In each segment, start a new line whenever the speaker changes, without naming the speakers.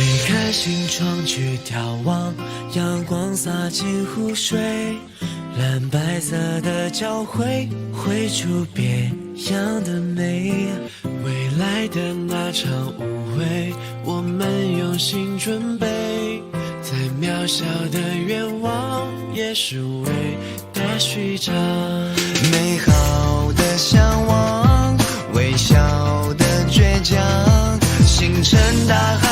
推开心窗去眺望，阳光洒进湖水，蓝白色的交汇，绘出别样的美。未来的那场舞会，我们用心准备，再渺小的愿望也是伟大序章。
美好的向往，微笑的倔强，星辰大海。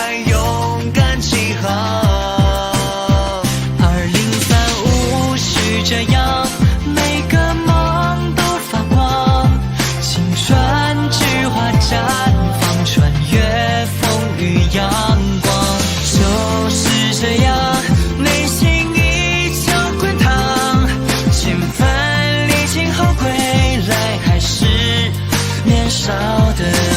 年少的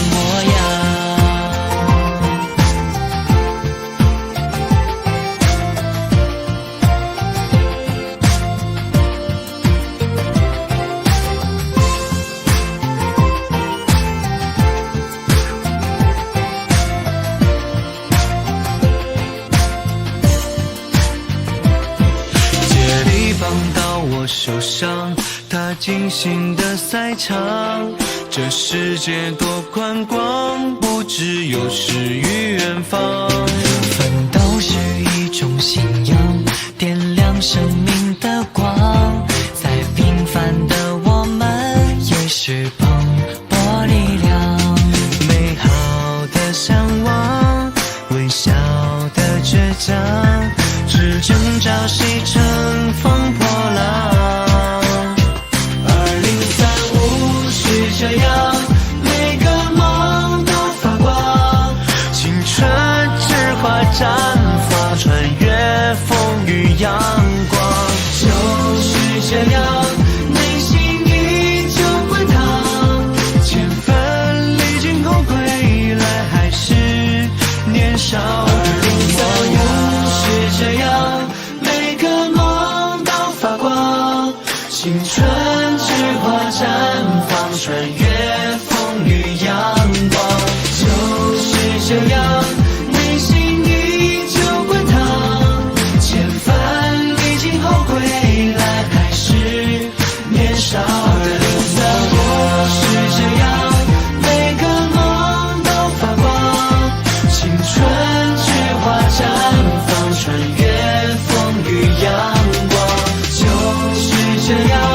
到我手上，踏进新的赛场。这世界多宽广，不只有诗与远方。
奋斗是一种信仰，点亮生命的光。再平凡的我们，也是蓬勃力量。
美好的向往，微笑的倔强，只争朝夕，乘风风雨阳光。
就是这样，内心依旧滚烫。
千分历经后归来，还是年少的模样。
是这样，每个梦都发光，青春之花绽放，穿越风雨阳这样。